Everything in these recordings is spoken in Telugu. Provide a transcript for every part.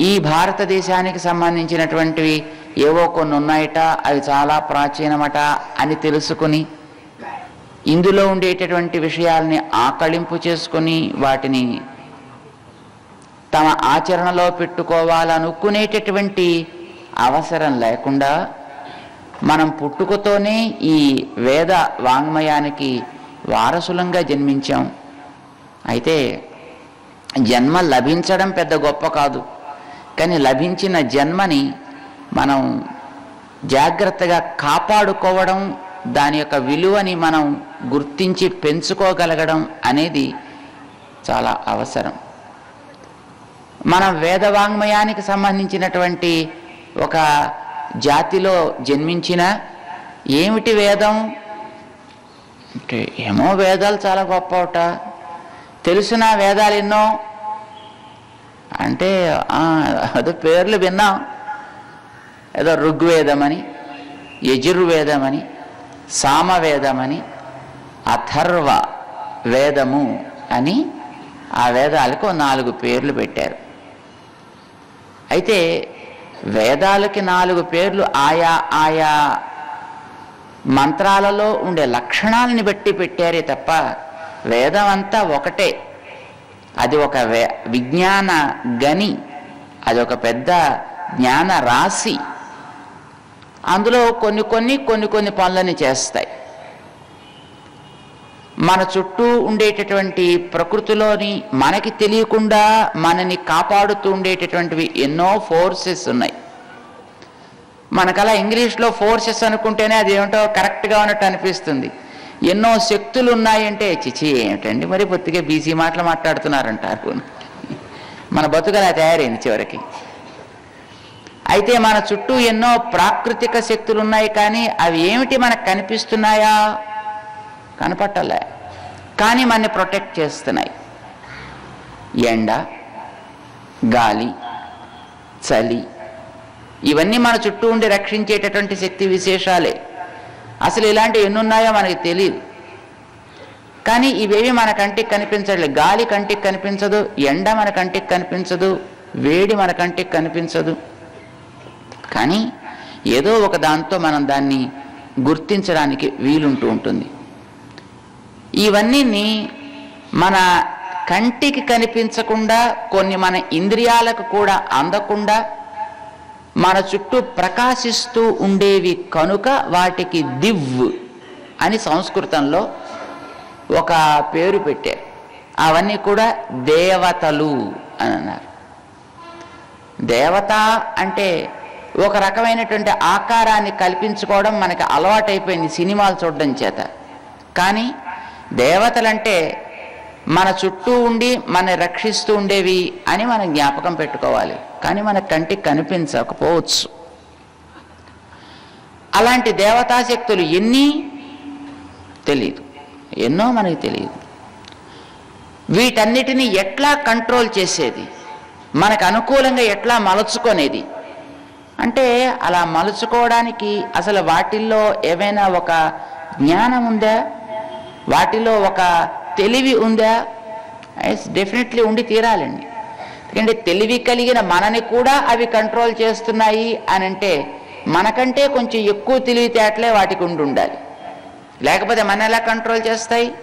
ఈ భారతదేశానికి సంబంధించినటువంటివి ఏవో కొన్ని ఉన్నాయట అవి చాలా ప్రాచీనమట అని తెలుసుకుని ఇందులో ఉండేటటువంటి విషయాల్ని ఆకళింపు చేసుకొని వాటిని తమ ఆచరణలో పెట్టుకోవాలనుకునేటటువంటి అవసరం లేకుండా మనం పుట్టుకతోనే ఈ వేద వాంగ్మయానికి వారసులంగా జన్మించాం. అయితే జన్మ లభించడం పెద్ద గొప్ప కాదు. కానీ లభించిన జన్మని మనం జాగ్రత్తగా కాపాడుకోవడం దాని యొక్క విలువని మనం గుర్తించి పెంచుకోగలగడం అనేది చాలా అవసరం. మనం వేదవాంగ్మయానికి సంబంధించినటువంటి ఒక జాతిలో జన్మించిన ఏమిటి వేదం? అంటే ఏమో వేదాలు చాలా గొప్పవట తెలిసిన వేదాలు ఎన్నో అంటే ఆ, అదో పేర్లు విన్నాం. ఏదో ఋగ్వేదమని యజుర్వేదమని సామవేదమని అథర్వ వేదము అని ఆ వేదాలకు నాలుగు పేర్లు పెట్టారు. అయితే వేదాలకి నాలుగు పేర్లు ఆయా ఆయా మంత్రాలలో ఉండే లక్షణాలని బట్టి పెట్టారే తప్ప వేదం అంతా ఒకటే. అది ఒక విజ్ఞాన గని అది ఒక పెద్ద జ్ఞాన రాశి. అందులో కొన్ని కొన్ని కొన్ని కొన్ని పనులని చేస్తాయి. మన చుట్టూ ఉండేటటువంటి ప్రకృతిలోని మనకి తెలియకుండా మనని కాపాడుతూ ఉండేటటువంటివి ఎన్నో ఫోర్సెస్ ఉన్నాయి. మనకలా ఇంగ్లీష్లో ఫోర్సెస్ అనుకుంటేనే అది ఏమిటో కరెక్ట్గా ఉన్నట్టు అనిపిస్తుంది. ఎన్నో శక్తులు ఉన్నాయంటే చిచి ఏమిటండి మరి పొత్తిగా బీసీ మాటలు మాట్లాడుతున్నారంటారు? మన బతుకలా తయారైంది చివరికి. అయితే మన చుట్టూ ఎన్నో ప్రాకృతిక శక్తులు ఉన్నాయి కానీ అవి ఏమిటి మనకు కనిపిస్తున్నాయా? కనపట్టలే. కానీ మనని ప్రొటెక్ట్ చేస్తున్నాయి. ఎండ గాలి చలి ఇవన్నీ మన చుట్టూ ఉండి రక్షించేటటువంటి శక్తి విశేషాలే. అసలు ఇలాంటివి ఎన్ని ఉన్నాయో మనకి తెలియదు కానీ ఇవేవి మన కంటికి కనిపించట్లేదు గాలి కంటికి కనిపించదు ఎండ మన కంటికి కనిపించదు వేడి మన కంటికి కనిపించదు. కానీ ఏదో ఒక దాంతో మనం దాన్ని గుర్తించడానికి వీలుంటూ ఉంటుంది. ఇవన్నీ మన కంటికి కనిపించకుండా కొన్ని మన ఇంద్రియాలకు కూడా అందకుండా మన చుట్టూ ప్రకాశిస్తూ ఉండేవి కనుక వాటికి దివ్ అని సంస్కృతంలో ఒక పేరు పెట్టారు. అవన్నీ కూడా దేవతలు అని అన్నారు. దేవత అంటే ఒక రకమైనటువంటి ఆకారాన్ని కల్పించుకోవడం మనకి అలవాటైపోయింది సినిమాలు చూడడం చేత. కానీ దేవతలంటే మన చుట్టూ ఉండి మన రక్షిస్తూ ఉండేవి అని మనం జ్ఞాపకం పెట్టుకోవాలి. కానీ మన కంటికి కనిపించకపోవచ్చు. అలాంటి దేవతాశక్తులు ఎన్ని? తెలియదు ఎన్నో మనకి తెలియదు వీటన్నిటిని ఎట్లా కంట్రోల్ చేసేది? మనకు అనుకూలంగా ఎట్లా మలుచుకునేది? అంటే అలా మలుచుకోవడానికి అసలు వాటిల్లో ఏమైనా ఒక జ్ఞానం ఉందా? వాటిలో ఒక తెలివి ఉందా? డెఫినెట్లీ ఉండి తీరాలండి. ఎందుకంటే తెలివి కలిగిన మనని కూడా అవి కంట్రోల్ చేస్తున్నాయి అని అంటే మనకంటే కొంచెం ఎక్కువ తెలివితేటలే వాటికి ఉండి ఉండాలి. లేకపోతే మన ఎలా కంట్రోల్ చేస్తాయి?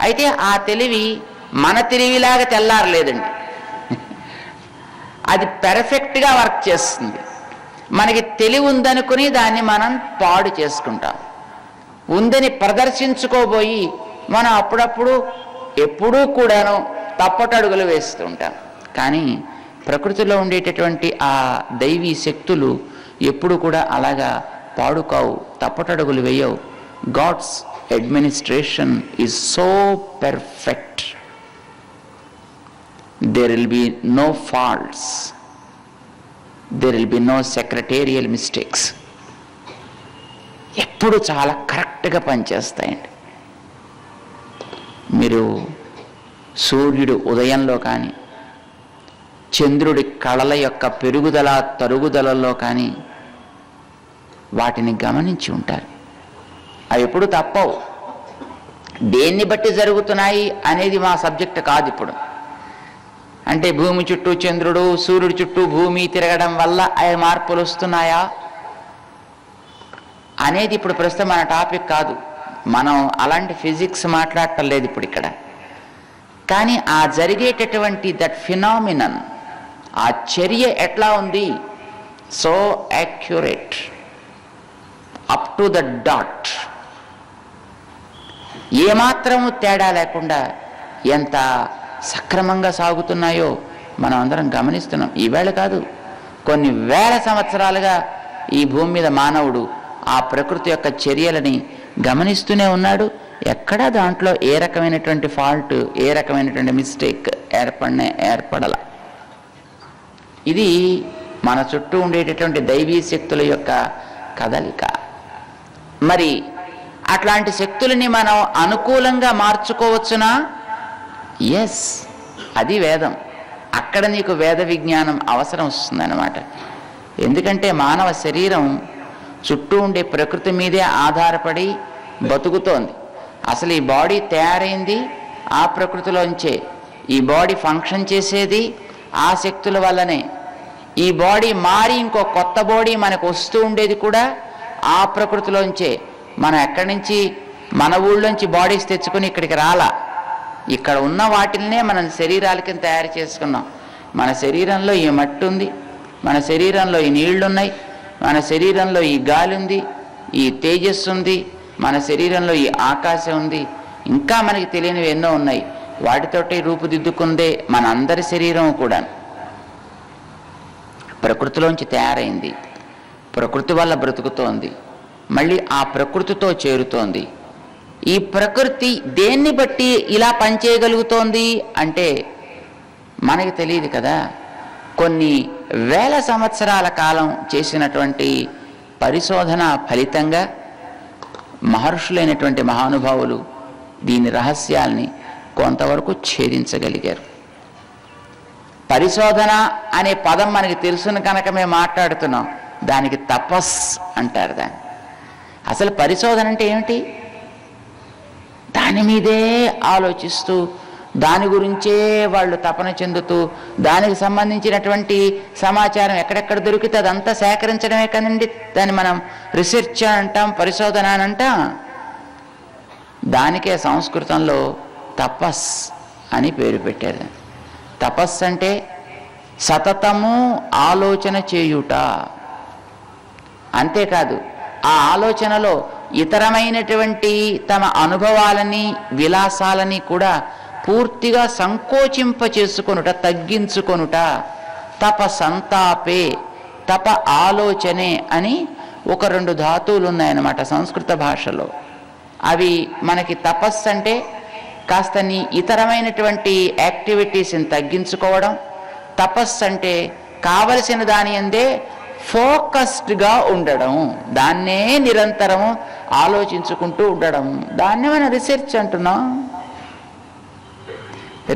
అయితే ఆ తెలివి మన తెలివిలాగా తెల్లారలేదండి. అది పెర్ఫెక్ట్గా వర్క్ చేస్తుంది. మనకి తెలివి ఉందనుకుని దాన్ని మనం పాడు చేసుకుంటాం. ఉందని ప్రదర్శించుకోబోయి మనం అప్పుడప్పుడు ఎప్పుడూ కూడాను తప్పటడుగులు వేస్తూ ఉంటాం కానీ ప్రకృతిలో ఉండేటటువంటి ఆ దైవీ శక్తులు ఎప్పుడు కూడా అలాగా పాడుకావు తప్పటడుగులు వేయవు. God's administration is so perfect. There will be no faults. There will be no secretarial mistakes. ఎప్పుడు చాలా కరెక్ట్గా పనిచేస్తాయండి. మీరు సూర్యుడు ఉదయంలో కానీ చంద్రుడి కళల యొక్క పెరుగుదల తరుగుదలలో కానీ వాటిని గమనించి ఉంటారు. అవి ఎప్పుడు తప్పవు. దేన్ని బట్టి జరుగుతున్నాయి అనేది మా సబ్జెక్ట్ కాదు ఇప్పుడు. అంటే భూమి చుట్టూ చంద్రుడు సూర్యుడి చుట్టూ భూమి తిరగడం వల్ల అవి మార్పులు వస్తున్నాయా అనేది ఇప్పుడు ప్రస్తుతం మన టాపిక్ కాదు. మనం అలాంటి ఫిజిక్స్ మాట్లాడటం లేదు ఇప్పుడు ఇక్కడ. కానీ ఆ జరిగేటటువంటి దట్ ఫినామినన్ ఆ చర్య ఎట్లా ఉంది? So accurate up to the dot ఏమాత్రము తేడా లేకుండా ఎంత సక్రమంగా సాగుతున్నాయో మనం అందరం గమనిస్తున్నాం. ఈవేళ కాదు కొన్ని వేల సంవత్సరాలుగా ఈ భూమి మీద మానవుడు ఆ ప్రకృతి యొక్క చర్యలని గమనిస్తూనే ఉన్నాడు. ఎక్కడా దాంట్లో ఏ రకమైనటువంటి ఫాల్ట్ ఏ రకమైనటువంటి మిస్టేక్ ఏర్పడిన ఏర్పడల. ఇది మన చుట్టూ ఉండేటటువంటి దైవీ శక్తుల యొక్క కదలిక. మరి అట్లాంటి శక్తులని మనం అనుకూలంగా మార్చుకోవచ్చునా? ఎస్ అది వేదం. అక్కడ నీకు వేద విజ్ఞానం అవసరం వస్తుందన్నమాట. ఎందుకంటే మానవ శరీరం చుట్టూ ఉండే ప్రకృతి మీదే ఆధారపడి బతుకుతోంది. అసలు ఈ బాడీ తయారైంది ఆ ప్రకృతిలోంచే. ఈ బాడీ ఫంక్షన్ చేసేది ఆ శక్తుల వల్లనే. ఈ బాడీ మారి ఇంకో కొత్త బాడీ మనకు వస్తూ ఉండేది కూడా ఆ ప్రకృతిలోంచే. మనం ఎక్కడి నుంచి మన ఊళ్ళోంచి బాడీస్ తెచ్చుకొని ఇక్కడికి రాలా. ఇక్కడ ఉన్న వాటిల్నే మనం శరీరాల కింద తయారు చేసుకున్నాం. మన శరీరంలో ఈ మట్టి ఉంది మన శరీరంలో ఈ నీళ్ళున్నాయి మన శరీరంలో ఈ గాలి ఉంది ఈ తేజస్సు ఉంది మన శరీరంలో ఈ ఆకాశం ఉంది. ఇంకా మనకి తెలియనివి ఎన్నో ఉన్నాయి. వాటితోటి రూపుదిద్దుకుందే మన అందరి శరీరం కూడా. ప్రకృతిలోంచి తయారైంది. ప్రకృతి వల్ల బ్రతుకుతోంది. మళ్ళీ ఆ ప్రకృతితో చేరుతోంది. ఈ ప్రకృతి దేన్ని బట్టి ఇలా పనిచేయగలుగుతోంది అంటే మనకి తెలియదు కదా. కొన్ని వేల సంవత్సరాల కాలం చేసినటువంటి పరిశోధన ఫలితంగా మహర్షులైనటువంటి మహానుభావులు దీని రహస్యాల్ని కొంతవరకు ఛేదించగలిగారు. పరిశోధన అనే పదం మనకి తెలుసును కనుక మేము మాట్లాడుతున్నాం. దానికి తపస్ అంటారు దాన్ని. అసలు పరిశోధన అంటే ఏమిటి? దాని మీదే ఆలోచిస్తూ దాని గురించే వాళ్ళు తపన చెందుతూ దానికి సంబంధించినటువంటి సమాచారం ఎక్కడెక్కడ దొరికితే అదంతా సేకరించడమే కదండి దాన్ని మనం రీసెర్చ్ అంటాం పరిశోధన అని అంటాం. దానికే సంస్కృతంలో తపస్ అని పేరు పెట్టారు. తపస్ అంటే సతతము ఆలోచన చేయుట. అంతేకాదు ఆ ఆలోచనలో ఇతరమైనటువంటి తమ అనుభవాలని విలాసాలని కూడా పూర్తిగా సంకోచింప చేసుకొనుట తగ్గించుకొనుట తప సంతాపే తప ఆలోచనే అని ఒక రెండు ధాతువులు ఉన్నాయన్నమాట సంస్కృత భాషలో. అవి మనకి తపస్సు అంటే కాస్త నీ ఇతరమైనటువంటి యాక్టివిటీస్ని తగ్గించుకోవడం తపస్సు అంటే కావలసిన దాని అందే ఫోకస్డ్గా ఉండడం దాన్నే నిరంతరం ఆలోచించుకుంటూ ఉండడం. దాన్నే మనం రీసెర్చ్ అంటున్నాం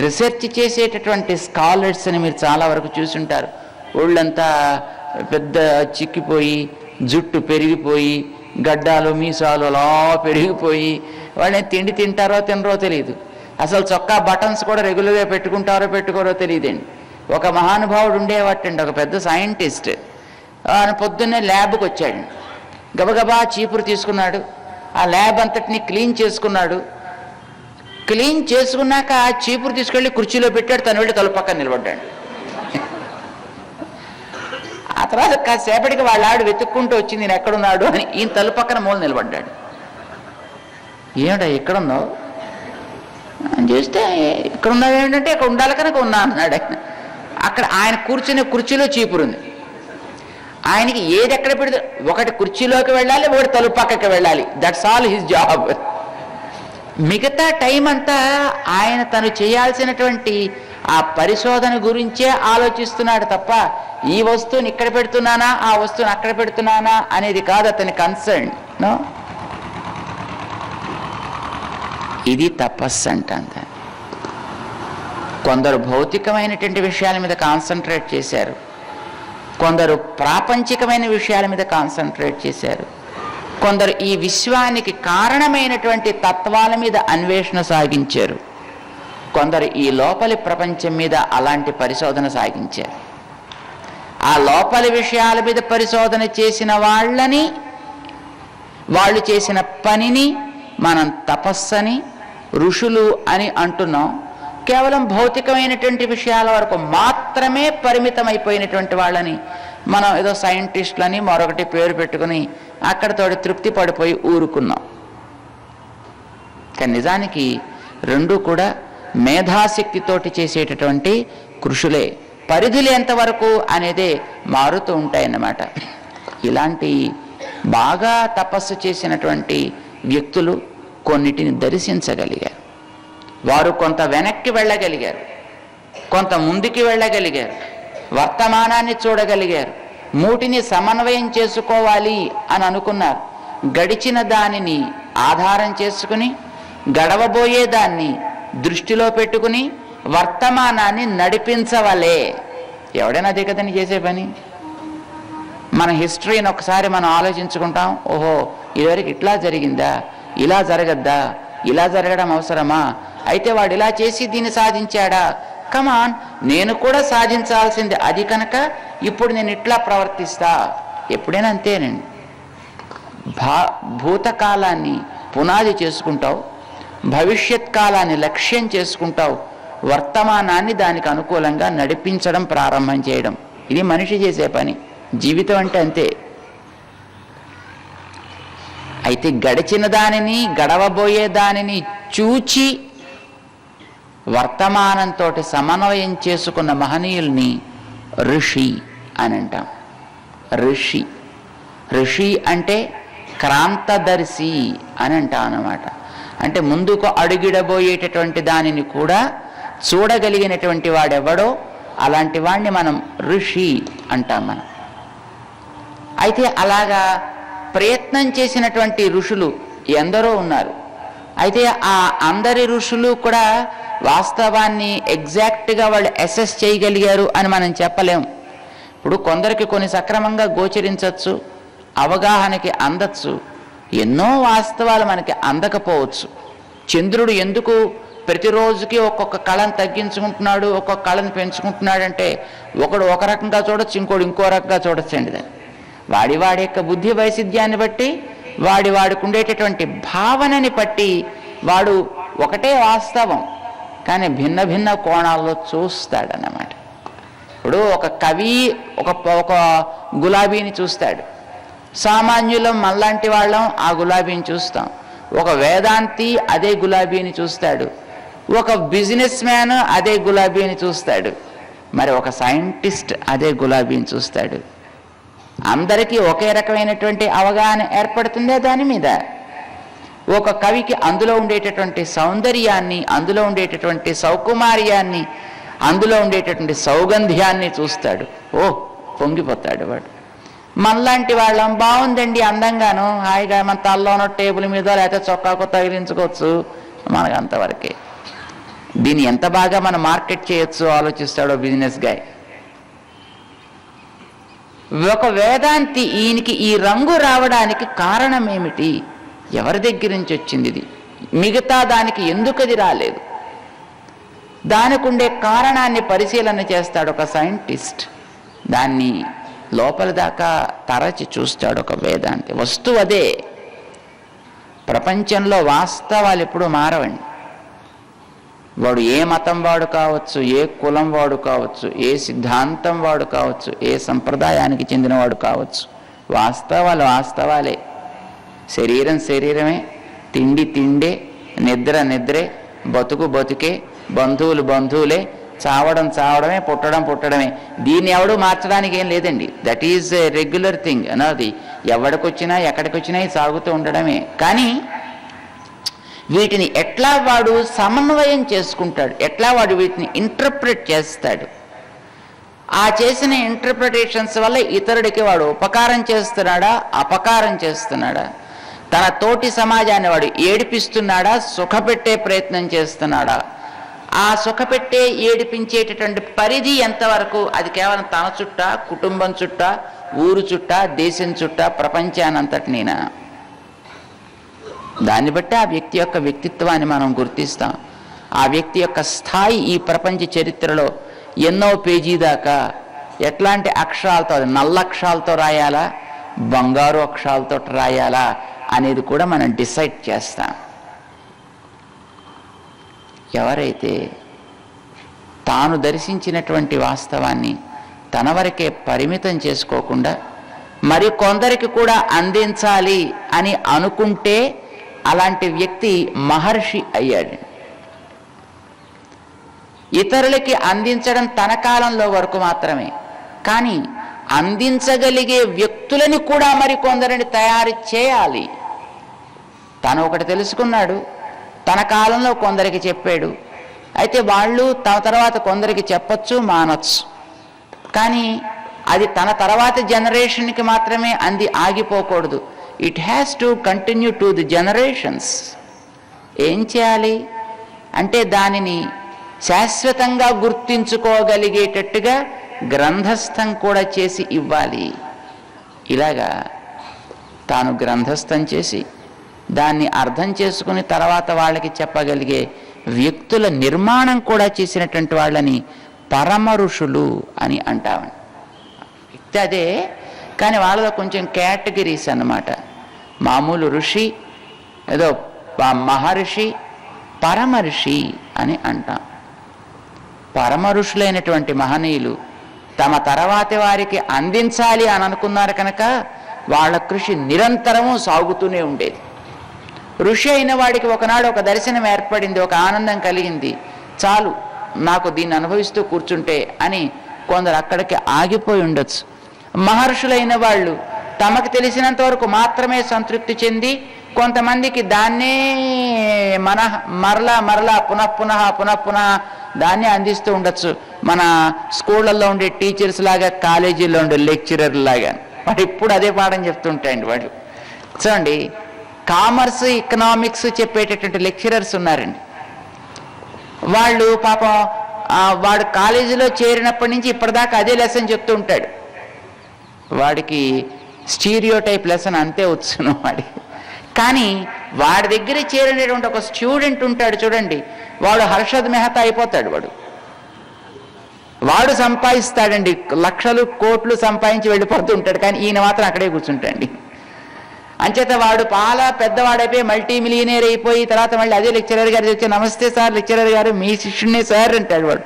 రీసెర్చ్ చేసేటటువంటి స్కాలర్స్ని మీరు చాలా వరకు చూసుంటారు. ఒళ్ళంతా పెద్ద చిక్కిపోయి జుట్టు పెరిగిపోయి గడ్డాలు మీసాలు అలా పెరిగిపోయి వాళ్ళని తిండి తింటారో తినరో తెలియదు అసలు చొక్కా బటన్స్ కూడా రెగ్యులర్గా పెట్టుకుంటారో పెట్టుకోరో తెలియదండి ఒక మహానుభావుడు ఉండేవాటండి ఒక పెద్ద సైంటిస్ట్ ఆయన పొద్దున్నే ల్యాబ్కి వచ్చాడు గబగబా చీపురు తీసుకున్నాడు. ఆ ల్యాబ్ అంతటిని క్లీన్ చేసుకున్నాడు. క్లీన్ చేసుకున్నాక ఆ చీపురు తీసుకెళ్ళి కుర్చీలో పెట్టాడు తను వెళ్ళి తలుపు పక్కన నిలబడ్డాడు. ఆ తర్వాత కాసేపటికి వాళ్ళ ఆవిడ వెతుక్కుంటూ వచ్చింది నేను ఎక్కడున్నాడు? అని ఈయన తలుపు పక్కన మూల నిలబడ్డాడు. ఏమిటా ఎక్కడున్నావు? అని చూస్తే ఇక్కడున్నావు ఏంటంటే ఇక్కడ ఉండాలి కనుక ఉన్నా అన్నాడు ఆయన. అక్కడ ఆయన కూర్చునే కుర్చీలో చీపురుంది ఆయనకి ఏది ఎక్కడ పెడితే ఒకటి కుర్చీలోకి వెళ్ళాలి ఒకటి తలుపు పక్కకి వెళ్ళాలి. దట్స్ ఆల్ హిజ్ జాబ్ మిగతా టైం అంతా ఆయన తను చేయాల్సినటువంటి ఆ పరిశోధన గురించే ఆలోచిస్తున్నాడు తప్ప ఈ వస్తువుని ఇక్కడ పెడుతున్నానా ఆ వస్తువుని అక్కడ పెడుతున్నానా అనేది కాదు అతని కన్సర్న్ ఇది తపస్సు అంటాను కొందరు భౌతికమైనటువంటి విషయాల మీద కాన్సన్ట్రేట్ చేశారు. కొందరు ప్రాపంచికమైన విషయాల మీద కాన్సన్ట్రేట్ చేశారు. కొందరు ఈ విశ్వానికి కారణమైనటువంటి తత్వాల మీద అన్వేషణ సాగించారు. కొందరు ఈ లోపలి ప్రపంచం మీద అలాంటి పరిశోధన సాగించారు. ఆ లోపలి విషయాల మీద పరిశోధన చేసిన వాళ్ళని వాళ్ళు చేసిన పనిని మనం తపస్సని ఋషులు అని అంటున్నాం. కేవలం భౌతికమైనటువంటి విషయాల వరకు మాత్రమే పరిమితమైపోయినటువంటి వాళ్ళని మనం ఏదో సైంటిస్టులని మరొకటి పేరు పెట్టుకుని అక్కడతో తృప్తి పడిపోయి ఊరుకున్నాం. కానీ నిజానికి రెండు కూడా మేధాశక్తితోటి చేసేటటువంటి కృషులే. పరిధులు ఎంతవరకు అనేదే మారుతూ ఉంటాయన్నమాట. ఇలాంటి బాగా తపస్సు చేసినటువంటి వ్యక్తులు కొన్నిటిని దర్శించగలిగారు. వారు కొంత వెనక్కి వెళ్ళగలిగారు. కొంత ముందుకి వెళ్ళగలిగారు. వర్తమానాన్ని చూడగలిగారు. మూటిని సమన్వయం చేసుకోవాలి అని అనుకున్నారు. గడిచిన దానిని ఆధారం చేసుకుని గడవబోయే దాన్ని దృష్టిలో పెట్టుకుని వర్తమానాన్ని నడిపించవలే. ఎవడైనా అదే కదని చేసే పని? మన హిస్టరీని ఒకసారి మనం ఆలోచించుకుంటాం. ఓహో ఇదివరకు ఇట్లా జరిగిందా? ఇలా జరగద్దా? ఇలా జరగడం అవసరమా? అయితే వాడు ఇలా చేసి దీన్ని సాధించాడా? కమాన్ నేను కూడా సాధించాల్సింది అది కనుక ఇప్పుడు నేను ఇట్లా ప్రవర్తిస్తా. ఎప్పుడైనా అంతేనండి. భా భూతకాలాన్ని పునాది చేసుకుంటావు భవిష్యత్ కాలాన్ని లక్ష్యం చేసుకుంటావు వర్తమానాన్ని దానికి అనుకూలంగా నడిపించడం ప్రారంభం చేయడం. ఇది మనిషి చేసే పని. జీవితం అంటే అంతే. అయితే గడిచిన దానిని గడవబోయే దానిని చూచి వర్తమానంతో సమన్వయం చేసుకున్న మహనీయుల్ని ఋషి అని అంటాం ఋషి. ఋషి అంటే క్రాంతదర్శి అని అంటాం అన్నమాట అంటే ముందుకు అడుగిడబోయేటటువంటి దానిని కూడా చూడగలిగినటువంటి వాడెవడో అలాంటి వాడిని మనం ఋషి అంటాం మనం. అయితే అలాగా ప్రయత్నం చేసినటువంటి ఋషులు ఎందరో ఉన్నారు. అయితే ఆ అందరి ఋషులు కూడా వాస్తవాన్ని ఎగ్జాక్ట్గా వాళ్ళు అసెస్ చేయగలిగారు అని మనం చెప్పలేం. ఇప్పుడు కొందరికి కొన్ని సక్రమంగా గోచరించవచ్చు అవగాహనకి అందచ్చు ఎన్నో వాస్తవాలు మనకి అందకపోవచ్చు. చంద్రుడు ఎందుకు ప్రతిరోజుకి ఒక్కొక్క కళను తగ్గించుకుంటున్నాడు ఒక్కొక్క కళను పెంచుకుంటున్నాడంటే ఒకడు ఒక రకంగా చూడొచ్చు ఇంకోడు ఇంకో రకంగా చూడొచ్చండి దాన్ని. వాడి వాడి యొక్క బుద్ధి వైసిద్ధ్యాన్ని బట్టి వాడి వాడికి ఉండేటటువంటి భావనని బట్టి వాడు ఒకటే వాస్తవం. కానీ భిన్న భిన్న కోణాల్లో చూస్తాడన్నమాట. ఇప్పుడు ఒక కవి ఒక ఒక గులాబీని చూస్తాడు. సామాన్యులం మళ్ళాంటి వాళ్ళం ఆ గులాబీని చూస్తాం. ఒక వేదాంతి అదే గులాబీని చూస్తాడు. ఒక బిజినెస్ మ్యాన్ అదే గులాబీని చూస్తాడు. మరి ఒక సైంటిస్ట్ అదే గులాబీని చూస్తాడు. అందరికీ ఒకే రకమైనటువంటి అవగాహన ఏర్పడుతుందే దాని మీద. ఒక కవికి అందులో ఉండేటటువంటి సౌందర్యాన్ని అందులో ఉండేటటువంటి సౌకుమార్యాన్ని అందులో ఉండేటటువంటి సౌగంధ్యాన్ని చూస్తాడు. ఓ పొంగిపోతాడు వాడు. మనలాంటి వాళ్ళం బాగుందండి అందంగాను. హాయిగా మన తల్లోనో టేబుల్ మీద లేకపోతే చొక్కాకు తగిలించుకోవచ్చు మనకు అంతవరకే దీన్ని ఎంత బాగా మనం మార్కెట్ చేయొచ్చు ఆలోచిస్తాడో బిజినెస్ గాయ్. ఒక వేదాంతి ఈయనకి ఈ రంగు రావడానికి కారణం ఏమిటి ఎవరి దగ్గర నుంచి వచ్చింది ఇది? మిగతా దానికి ఎందుకు అది రాలేదు? దానికి ఉండే కారణాన్ని పరిశీలన చేస్తాడు ఒక సైంటిస్ట్. దాన్ని లోపల దాకా తరచి చూస్తాడు ఒక వేదాంతి. వస్తువు అదే. ప్రపంచంలో వాస్తవాలు ఎప్పుడు మారవండి. వాడు ఏ మతం వాడు కావచ్చు ఏ కులం వాడు కావచ్చు ఏ సిద్ధాంతం వాడు కావచ్చు ఏ సంప్రదాయానికి చెందినవాడు కావచ్చు వాస్తవాలు వాస్తవాలే. శరీరం శరీరమే తిండి తిండే నిద్ర నిద్రే బతుకు బతుకే బంధువులు బంధువులే చావడం చావడమే పుట్టడం పుట్టడమే. దీన్ని ఎవడు మార్చడానికి ఏం లేదండి. దట్ ఈజ్ రెగ్యులర్ థింగ్ అన్నది ఎవడికొచ్చినా ఎక్కడికొచ్చినా సాగుతూ ఉండడమే. కానీ వీటిని ఎట్లా వాడు సమన్వయం చేసుకుంటాడు ఎట్లా వాడు వీటిని ఇంటర్ప్రిట్ చేస్తాడు. ఆ చేసిన ఇంటర్ప్రిటేషన్స్ వల్ల ఇతరుడికి వాడు ఉపకారం చేస్తున్నాడా అపకారం చేస్తున్నాడా? తన తోటి సమాజాన్ని వాడు ఏడిపిస్తున్నాడా? సుఖపెట్టే ప్రయత్నం చేస్తున్నాడా? ఆ సుఖపెట్టే ఏడిపించేటటువంటి పరిధి ఎంతవరకు? అది కేవలం తన చుట్ట కుటుంబం చుట్ట ఊరు చుట్ట దేశం చుట్ట ప్రపంచానంతటినీనా దాన్ని బట్టి ఆ వ్యక్తి యొక్క వ్యక్తిత్వాన్ని మనం గుర్తిస్తాం. ఆ వ్యక్తి యొక్క స్థాయి ఈ ప్రపంచ చరిత్రలో ఎన్నో పేజీ దాకా ఎట్లాంటి అక్షరాలతో నల్ల అక్షరాలతో రాయాలా? బంగారు అక్షరాలతో రాయాలా? అనేది కూడా మనం డిసైడ్ చేస్తాం. ఎవరైతే తాను దర్శించినటువంటి వాస్తవాన్ని తన వరకే పరిమితం చేసుకోకుండా మరి కొందరికి కూడా అందించాలి అని అనుకుంటే అలాంటి వ్యక్తి మహర్షి అయ్యాడు. ఇతరులకి అందించడం తన కాలంలో వరకు మాత్రమే. కానీ అందించగలిగే వ్యక్తులని కూడా మరి కొందరిని తయారు చేయాలి. తను ఒకటి తెలుసుకున్నాడు. తన కాలంలో కొందరికి చెప్పాడు. అయితే వాళ్ళు తన తర్వాత కొందరికి చెప్పచ్చు మానచ్చు. కానీ అది తన తర్వాత జనరేషన్కి మాత్రమే అంది ఆగిపోకూడదు. It has to continue to the generations ఏం చేయాలి? అంటే దానిని శాశ్వతంగా గుర్తించుకోగలిగేటట్టుగా గ్రంథస్థం కూడా చేసి ఇవ్వాలి. ఇలాగా తాను గ్రంథస్థం చేసి దాన్ని అర్థం చేసుకుని తర్వాత వాళ్ళకి చెప్పగలిగే వ్యక్తుల నిర్మాణం కూడా చేసినటువంటి వాళ్ళని పరమ ఋషులు అని అంటామండి వ్యక్తి అదే కానీ వాళ్ళలో కొంచెం కేటగిరీస్ అన్నమాట. మామూలు ఋషి ఏదో మహర్షి పరమ ఋషి అని అంటాం. పరమ ఋషులైనటువంటి మహనీయులు తమ తర్వాతి వారికి అందించాలి అని అనుకున్నారు కనుక వాళ్ళ కృషి నిరంతరము సాగుతూనే ఉండేది. ఋషి అయిన వాడికి ఒకనాడు ఒక దర్శనం ఏర్పడింది ఒక ఆనందం కలిగింది. చాలు నాకు దీన్ని అనుభవిస్తూ కూర్చుంటే అని కొందరు అక్కడికి ఆగిపోయి ఉండొచ్చు. మహర్షులైన వాళ్ళు తమకు తెలిసినంత వరకు మాత్రమే సంతృప్తి చెంది కొంతమందికి దాన్నే మన మరలా మరలా పునఃపున పునఃపున దాన్ని దాన్నే అందిస్తూ ఉండొచ్చు. మన స్కూళ్ళల్లో ఉండే టీచర్స్ లాగా కాలేజీల్లో ఉండే లెక్చరర్ లాగా. వాడు ఇప్పుడు అదే పాఠం చెప్తుంటాయండి వాళ్ళు. చూడండి కామర్స్ ఎకనామిక్స్ చెప్పేటటువంటి లెక్చరర్స్ ఉన్నారండి. వాళ్ళు పాపం వాడు కాలేజీలో చేరినప్పటి నుంచి ఇప్పటిదాకా అదే లెసన్ చెప్తూ ఉంటాడు. వాడికి స్టీరియో టైప్ లెసన్ అంతే వచ్చును వాడి. కానీ వాడి దగ్గర చేరినటువంటి ఒక స్టూడెంట్ ఉంటాడు చూడండి వాడు హర్షద్ మెహతా అయిపోతాడు వాడు. వాడు సంపాదిస్తాడండి. లక్షలు కోట్లు సంపాదించి వెళ్ళిపోతూ ఉంటాడు కానీ ఈయన మాత్రం అక్కడే కూర్చుంటాడండి. అంచేత వాడు చాలా పెద్దవాడైపోయి మల్టీ మిలియనేర్ అయిపోయి తర్వాత మళ్ళీ అదే లెక్చరర్ గారు వచ్చి నమస్తే సార్ లెక్చరర్ గారు మీ శిష్యుడినే సార్ అంటాడు వాడు.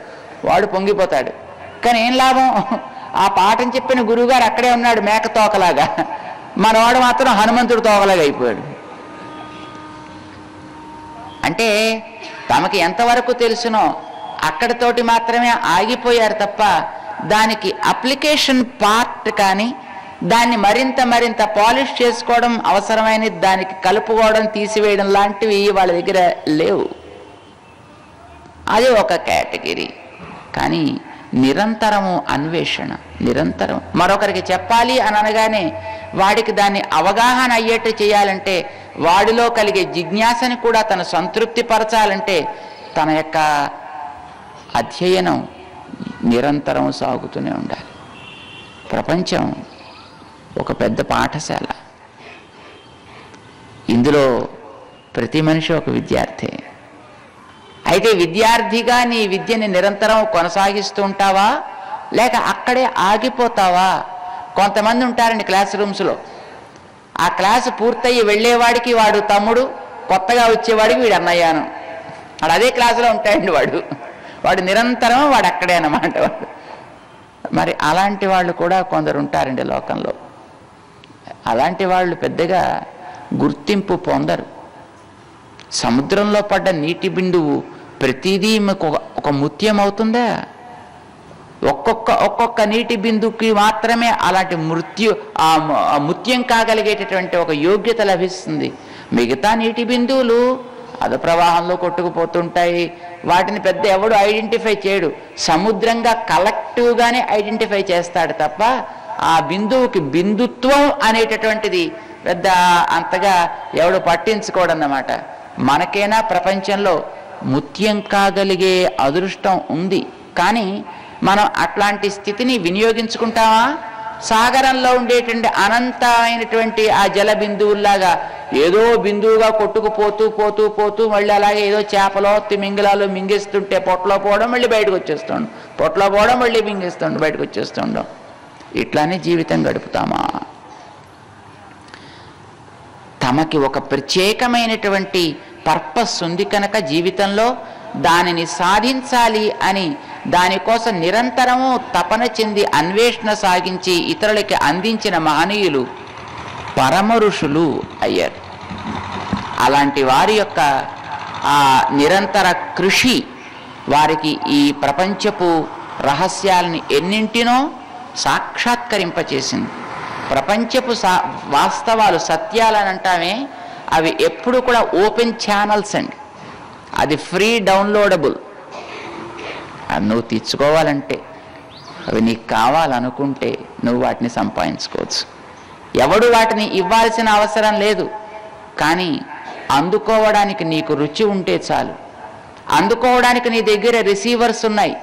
వాడు పొంగిపోతాడు. కానీ ఏం లాభం? ఆ పాఠం చెప్పిన గురువుగారు అక్కడే ఉన్నాడు మేక తోకలాగా. మనవాడు మాత్రం హనుమంతుడు తోకలాగా అయిపోయాడు. అంటే తమకి ఎంతవరకు తెలుసునో అక్కడతోటి మాత్రమే ఆగిపోయారు తప్ప దానికి అప్లికేషన్ పార్ట్ కానీ దాన్ని మరింత మరింత పాలిష్ చేసుకోవడం అవసరమైన దానికి కలుపుకోవడం తీసివేయడం లాంటివి వాళ్ళ దగ్గర లేవు. అది ఒక కేటగిరీ. కానీ నిరంతరము అన్వేషణ నిరంతరం. మరొకరికి చెప్పాలి అని అనగానే వాడికి దాన్ని అవగాహన అయ్యేట్టు చేయాలంటే వాడిలో కలిగే జిజ్ఞాసని కూడా తను సంతృప్తి పరచాలంటే తన యొక్క అధ్యయనం నిరంతరం సాగుతూనే ఉండాలి. ప్రపంచం ఒక పెద్ద పాఠశాల. ఇందులో ప్రతి మనిషి ఒక విద్యార్థి. అయితే విద్యార్థిగా నీ విద్యని నిరంతరం కొనసాగిస్తూ ఉంటావా లేక అక్కడే ఆగిపోతావా? కొంతమంది ఉంటారండి క్లాస్ రూమ్స్లో. ఆ క్లాసు పూర్తయ్యి వెళ్ళేవాడికి వాడు తమ్ముడు కొత్తగా వచ్చేవాడికి వీడు అన్నయ్యాను. వాడు అదే క్లాసులో ఉంటాయండి వాడు. వాడు నిరంతరం వాడు అక్కడే అన్నమాట వాడు. మరి అలాంటి వాళ్ళు కూడా కొందరు ఉంటారండి లోకంలో. అలాంటి వాళ్ళు పెద్దగా గుర్తింపు పొందరు. సముద్రంలో పడ్డ నీటి బిందువు ప్రతిదీ మీకు ఒక- ముత్యం అవుతుందా ఒక్కొక్క ఒక్కొక్క నీటి బిందువుకి మాత్రమే అలాంటి మృత్యు ఆ ముత్యం కాగలిగేటటువంటి ఒక యోగ్యత లభిస్తుంది. మిగతా నీటి బిందువులు అద ప్రవాహంలో కొట్టుకుపోతుంటాయి. వాటిని పెద్ద ఎవడు ఐడెంటిఫై చేయడు. సముద్రంగా కలెక్టివ్గానే ఐడెంటిఫై చేస్తాడు తప్ప ఆ బిందువుకి బిందుత్వం అనేటటువంటిది పెద్ద అంతగా ఎవడు పట్టించుకోడన్నమాట. మనకైనా ప్రపంచంలో ముత్యం కాగలిగే అదృష్టం ఉంది. కానీ మనం అట్లాంటి స్థితిని వినియోగించుకుంటామా? సాగరంలో ఉండేటువంటి అనంతమైనటువంటి ఆ జల బిందువుల్లాగా ఏదో బిందువుగా కొట్టుకుపోతూ పోతూ పోతూ మళ్ళీ అలాగే ఏదో చేపలో తిమింగలాలు మింగిస్తుంటే పొట్టలో పోవడం మళ్ళీ బయటకు వచ్చేస్తుండం. పొట్టలో పోవడం మళ్ళీ మింగిస్తుండం బయటకు వచ్చేస్తుండం. ఇట్లానే జీవితం గడుపుతామా? తమకి ఒక ప్రత్యేకమైనటువంటి పర్పస్ ఉంది కనుక జీవితంలో దానిని సాధించాలి అని దానికోసం నిరంతరము తపన చెంది అన్వేషణ సాగించి ఇతరులకి అందించిన మహనీయులు పరమ ఋషులు అయ్యారు. అలాంటి వారి యొక్క ఆ నిరంతర కృషి వారికి ఈ ప్రపంచపు రహస్యాలని ఎన్నింటినో సాక్షాత్కరింపచేసింది. ప్రపంచపు సా వాస్తవాలు సత్యాలని అంటామే అవి ఎప్పుడు కూడా ఓపెన్ ఛానల్స్ అండి. అది ఫ్రీ డౌన్లోడబుల్. అది నువ్వు తెచ్చుకోవాలంటే అవి నీకు కావాలనుకుంటే నువ్వు వాటిని సంపాదించుకోవచ్చు. ఎవడు వాటిని ఇవ్వాల్సిన అవసరం లేదు. కానీ అందుకోవడానికి నీకు రుచి ఉంటే చాలు. అందుకోవడానికి నీ దగ్గర రిసీవర్స్ ఉన్నాయి.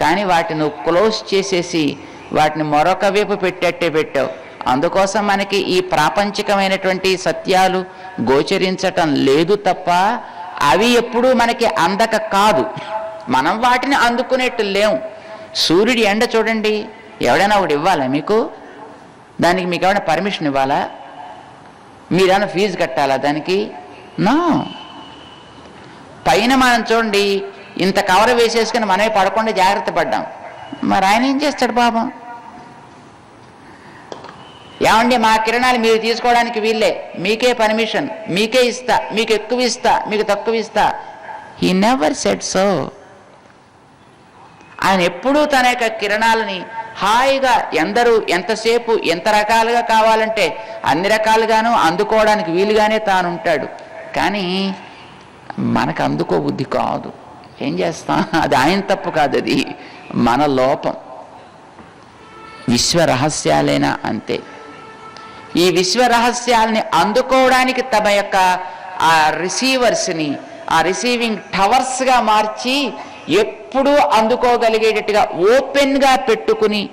కానీ వాటిని నువ్వు క్లోజ్ చేసేసి వాటిని మరొక వైపు పెట్టేట్టే పెట్టావు. అందుకోసం మనకి ఈ ప్రాపంచికమైనటువంటి సత్యాలు గోచరించటం లేదు తప్ప అవి ఎప్పుడూ మనకి అందక కాదు. మనం వాటిని అందుకునేట్టు లేవు సూర్యుడి ఎండ చూడండి. ఎవడైనా ఒకటి ఇవ్వాలా మీకు? దానికి మీకు ఏమైనా పర్మిషన్ ఇవ్వాలా? మీరేమైనా ఫీజు కట్టాలా దానికి? నా పైన మనం చూడండి ఇంత కవర్ వేసేసుకుని మనమే పడకుండా జాగ్రత్త పడ్డాం. మరి ఆయన ఏం చేస్తాడు పాపం? ఏమండి మా కిరణాలు మీరు తీసుకోవడానికి వీళ్ళే. మీకే పర్మిషన్ మీకే ఇస్తా. మీకు ఎక్కువ ఇస్తా. మీకు తక్కువ ఇస్తా. హీ నెవర్ సెట్ సో ఆయన ఎప్పుడూ తన యొక్క కిరణాలని హాయిగా ఎందరూ ఎంతసేపు ఎంత రకాలుగా కావాలంటే అన్ని రకాలుగాను అందుకోవడానికి వీలుగానే తాను ఉంటాడు కానీ మనకు అందుకో బుద్ధి కాదు. ఏం చేస్తాం? అది ఆయన తప్పు కాదు అది. మన లోపం. విశ్వ రహస్యాలైనా అంతే. ఈ విశ్వ రహస్యాల్ని అందుకోవడానికి తమ యొక్క ఆ రిసీవర్స్ని ఆ రిసీవింగ్ టవర్స్గా మార్చి ఎప్పుడూ అందుకోగలిగేటట్టుగా ఓపెన్గా పెట్టుకుని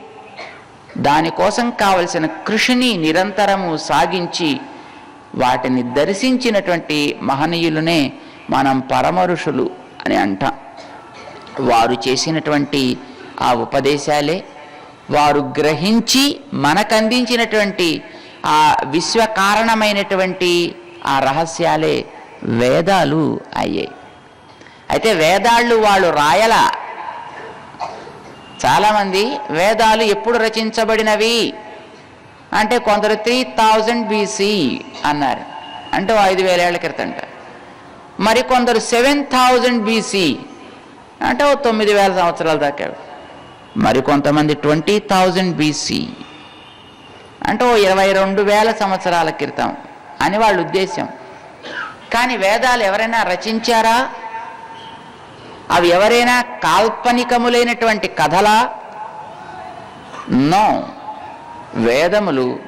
దానికోసం కావలసిన కృషిని నిరంతరము సాగించి వాటిని దర్శించినటువంటి మహనీయులనే మనం పరమరుషులు అని అంటాం. వారు చేసినటువంటి ఆ ఉపదేశాలే వారు గ్రహించి మనకందించినటువంటి ఆ విశ్వ కారణమైనటువంటి ఆ రహస్యాలే వేదాలు అయ్యాయి. అయితే వేదాళ్ళు వాళ్ళు రాయల. చాలామంది వేదాలు ఎప్పుడు రచించబడినవి? అంటే కొందరు త్రీ థౌజండ్ బీసీ అన్నారు. అంటే ఐదు వేల ఏళ్ళ క్రితంట. మరి కొందరు సెవెన్ థౌజండ్ బీసీ అంటే ఓ తొమ్మిది వేల సంవత్సరాల దాకా మరి కొంతమంది ట్వంటీ థౌజండ్ బీసీ అంటే ఓ ఇరవై రెండు వేల సంవత్సరాల క్రితం అని వాళ్ళ ఉద్దేశం కానీ వేదాలు ఎవరైనా రచించారా? అవి ఎవరైనా కాల్పనికములైనటువంటి కథలా? నో. వేదములు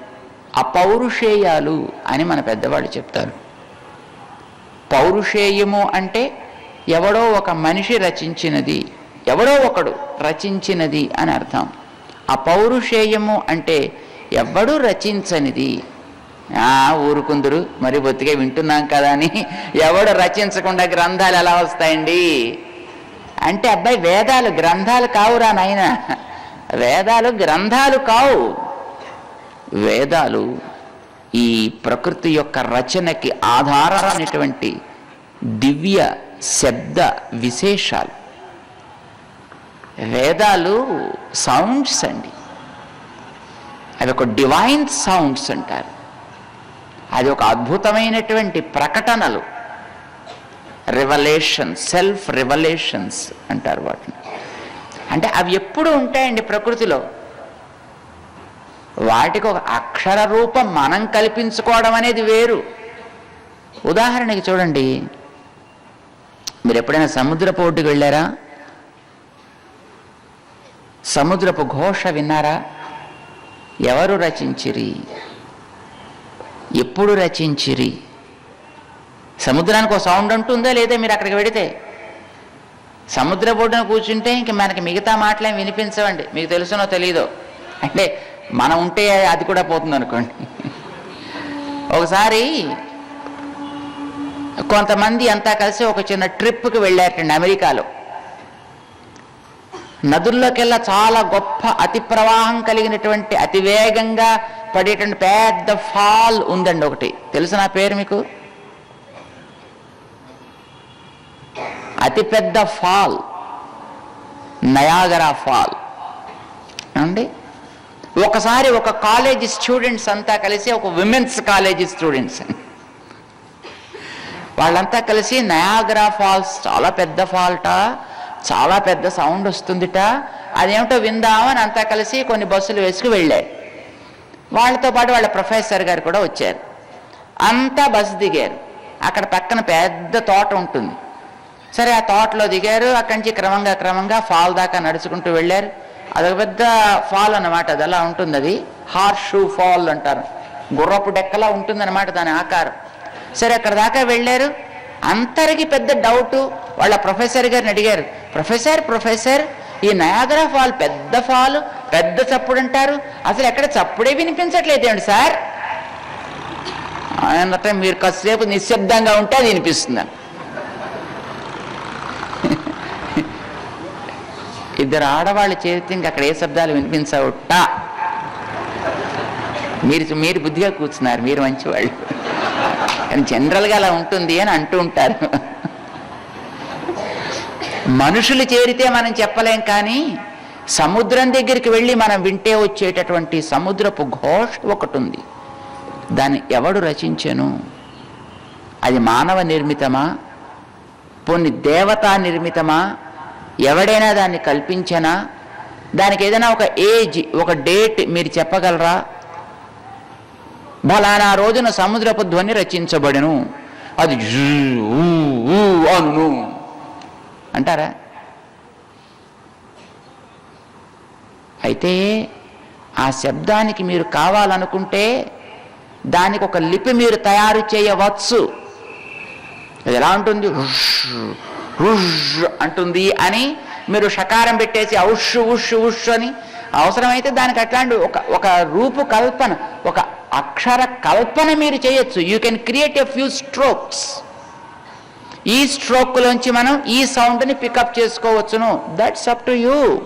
అపౌరుషేయాలు అని మన పెద్దవాళ్ళు చెప్తారు. పౌరుషేయము అంటే ఎవడో ఒక మనిషి రచించినది ఎవడో ఒకడు రచించినది అని అర్థం. అపౌరుషేయము అంటే ఎవడు రచించనిది. ఊరుకుందరు మరి బొత్తిగా వింటున్నాం కదా అని. ఎవడు రచించకుండా గ్రంథాలు ఎలా వస్తాయండి? అంటే అబ్బాయి వేదాలు గ్రంథాలు కావురా నాయన. వేదాలు గ్రంథాలు కావు. వేదాలు ఈ ప్రకృతి యొక్క రచనకి ఆధారమైనటువంటి దివ్య శబ్ద విశేషాలు. వేదాలు సౌండ్స్ అండి. అవి ఒక డివైన్ సౌండ్స్ అంటారు. అది ఒక అద్భుతమైనటువంటి ప్రకటనలు. రివలేషన్ సెల్ఫ్ రివలేషన్స్ అంటారు వాటిని. అంటే అవి ఎప్పుడు ఉంటాయండి ప్రకృతిలో. వాటికి ఒక అక్షర రూపం మనం కల్పించుకోవడం అనేది వేరు. ఉదాహరణకి చూడండి మీరు ఎప్పుడైనా సముద్రపు ఒడ్డుకు వెళ్ళారా? సముద్రపు ఘోష విన్నారా? ఎవరు రచించిరి? ఎప్పుడు రచించిరి? సముద్రానికి ఒక సౌండ్ ఉంటుందా లేదా మీరు అక్కడికి వెడితే? సముద్ర ఒడ్డున కూర్చుంటే ఇంక మనకి మిగతా మాటలేం వినిపించవండి. మీకు తెలుసునో తెలీదో? అంటే మనం ఉంటే అది కూడా పోతుంది అనుకోండి ఒకసారి కొంతమంది అంతా కలిసి ఒక చిన్న ట్రిప్కి వెళ్ళారటండి అమెరికాలో. నదుల్లోకెల్లా చాలా గొప్ప అతి ప్రవాహం కలిగినటువంటి అతి వేగంగా పడేటువంటి పెద్ద ఫాల్ ఉందండి ఒకటి. తెలుసు నా పేరు మీకు? అతిపెద్ద ఫాల్ నయాగరా ఫాల్. అండి ఒకసారి ఒక కాలేజీ స్టూడెంట్స్ అంతా కలిసి ఒక విమెన్స్ కాలేజీ స్టూడెంట్స్. వాళ్ళంతా కలిసి నయాగరా ఫాల్స్ చాలా పెద్ద ఫాల్ట చాలా పెద్ద సౌండ్ వస్తుందిట. అదేమిటో విందామని అంతా కలిసి కొన్ని బస్సులు వేసుకు వెళ్ళారు వాళ్ళతో పాటు వాళ్ళ ప్రొఫెసర్ గారు కూడా వచ్చారు. అంతా బస్సు దిగారు. అక్కడ పక్కన పెద్ద తోట ఉంటుంది. సరే ఆ తోటలో దిగారు. అక్కడి నుంచి క్రమంగా క్రమంగా ఫాల్ దాకా నడుచుకుంటూ వెళ్ళారు. అదొక పెద్ద ఫాల్ అన్నమాట. అది అలా ఉంటుంది అది హార్షూ షూ ఫాల్ అంటారు. గుర్రపు డెక్కలా ఉంటుందన్నమాట దాని ఆకారం. సరే అక్కడ దాకా వెళ్ళారు. అంతరికి పెద్ద డౌటు. వాళ్ళ ప్రొఫెసర్ గారిని అడిగారు. ప్రొఫెసర్ ప్రొఫెసర్ ఈ నయాగరా ఫాల్ పెద్ద ఫాల్ పెద్ద చప్పుడు అంటారు. అసలు ఎక్కడ చప్పుడే వినిపించట్లేదేంటి సార్? అంటే మీరు కాసేపు నిశ్శబ్దంగా ఉంటే అది వినిపిస్తుంది ఇద్దరు ఆడవాళ్ళు చేరితే ఇంక అక్కడ ఏ శబ్దాలు వినిపించవుట. మీరు మీరు బుద్ధిగా కూర్చున్నారు మీరు మంచివాళ్ళు. కానీ జనరల్గా అలా ఉంటుంది అని అంటూ ఉంటారు. మనుషులు చేరితే మనం చెప్పలేం కానీ సముద్రం దగ్గరికి వెళ్ళి మనం వింటే వచ్చేటటువంటి సముద్రపు ఘోష ఒకటి ఉంది దాన్ని ఎవడు రచించెను? అది మానవ నిర్మితమా? కొన్ని దేవతా నిర్మితమా? ఎవడైనా దాన్ని కల్పించనా దానికి ఏదైనా ఒక ఏజ్ ఒక డేట్ మీరు చెప్పగలరా? బలానా రోజున సముద్రపు ధ్వని రచించబడెను. అది జూ, అనును. అంటారా? అయితే ఆ శబ్దానికి మీరు కావాలనుకుంటే దానికి ఒక లిపి మీరు తయారు చేయవచ్చు. అది ఎలా ఉంటుంది? రుష్ అంటుంది అని మీరు షకారం పెట్టేసి ఔష్ ఉష్ ఉష్ అని. అవసరమైతే దానికి అట్లాంటి ఒక ఒక రూపు కల్పన ఒక అక్షర కల్పన మీరు చేయొచ్చు. You can create a few strokes ఈ స్ట్రోక్లోంచి మనం ఈ సౌండ్ని పికప్ చేసుకోవచ్చును. That's up to you